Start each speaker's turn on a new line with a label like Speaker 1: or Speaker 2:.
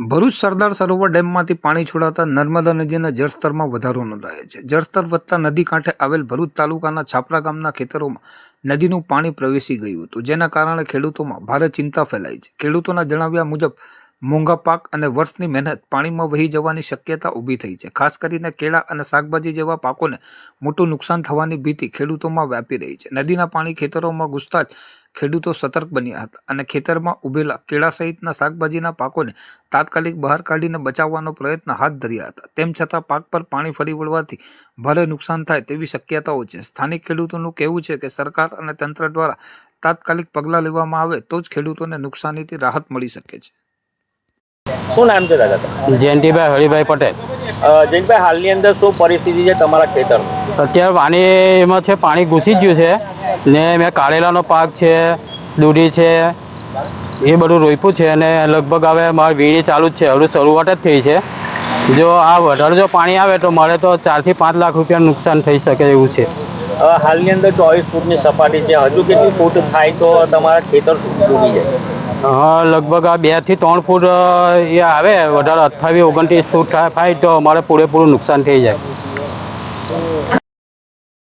Speaker 1: ભરૂચ સરદાર સરોવર ડેમમાંથી પાણી છોડાતા નર્મદા નદીના જળસ્તરમાં વધારો નોંધાયો છે. જળસ્તર વધતા નદી કાંઠે આવેલ ભરૂચ તાલુકાના છાપરા ગામના ખેતરોમાં નદીનું પાણી પ્રવેશી ગયું હતું, જેના કારણે ખેડૂતોમાં ભારે ચિંતા ફેલાઈ છે. ખેડૂતોના જણાવ્યા મુજબ મોંઘા પાક અને વર્ષની મહેનત પાણીમાં વહી જવાની શક્યતા ઊભી થઈ છે. ખાસ કરીને કેળા અને શાકભાજી જેવા પાકોને મોટું નુકસાન થવાની ભીતિ ખેડૂતોમાં વ્યાપી રહી છે. નદીના પાણી ખેતરોમાં ઘૂસતા જ ખેડૂતો સતર્ક બન્યા હતા અને ખેતરમાં ઉભેલા કેળા સહિતના શાકભાજીના પાકોને તાત્કાલિક બહાર કાઢીને બચાવવાનો પ્રયત્ન હાથ ધર્યા હતા. તેમ છતાં પાક પર પાણી ફરી વળવાથી ભારે નુકસાન થાય તેવી શક્યતાઓ છે. સ્થાનિક ખેડૂતોનું કહેવું છે કે સરકાર અને તંત્ર દ્વારા તાત્કાલિક પગલાં લેવામાં આવે તો જ ખેડૂતોને નુકસાનીથી રાહત મળી શકે છે.
Speaker 2: શું નામ છે દાદા
Speaker 3: જયંતિભાઈ હરિભાઈ પટેલ.
Speaker 2: જયંતિભાઈ હાલની અંદર શું પરિસ્થિતિ છે તમારા ખેતર
Speaker 3: અત્યારે પાણી એમાં છે પાણી ઘૂસી જ ગયું છે. ને મેં કારેલાનો પાક છે દૂધી છે એ બધું રોપ્યું છે અને લગભગ હવે મારી વીણી ચાલુ જ છે. હવે શરૂઆત જ થઈ છે. જો આ વધારે જો પાણી આવે તો મારે તો ચારથી પાંચ લાખ રૂપિયા નુકસાન થઈ શકે એવું છે.
Speaker 2: હાલની અંદર ચોવીસ ફૂટની સપાટી છે. હજુ કેટલી ફૂટ થાય તો તમારા ખેતર ડૂબી જાય?
Speaker 3: હા, લગભગ આ બેથી ત્રણ ફૂટ એ આવે. વધારે અઠ્ઠાવીસ, ઓગણત્રીસ ફૂટ થાય, તો અમારે પૂરેપૂરું નુકસાન થઈ જાય.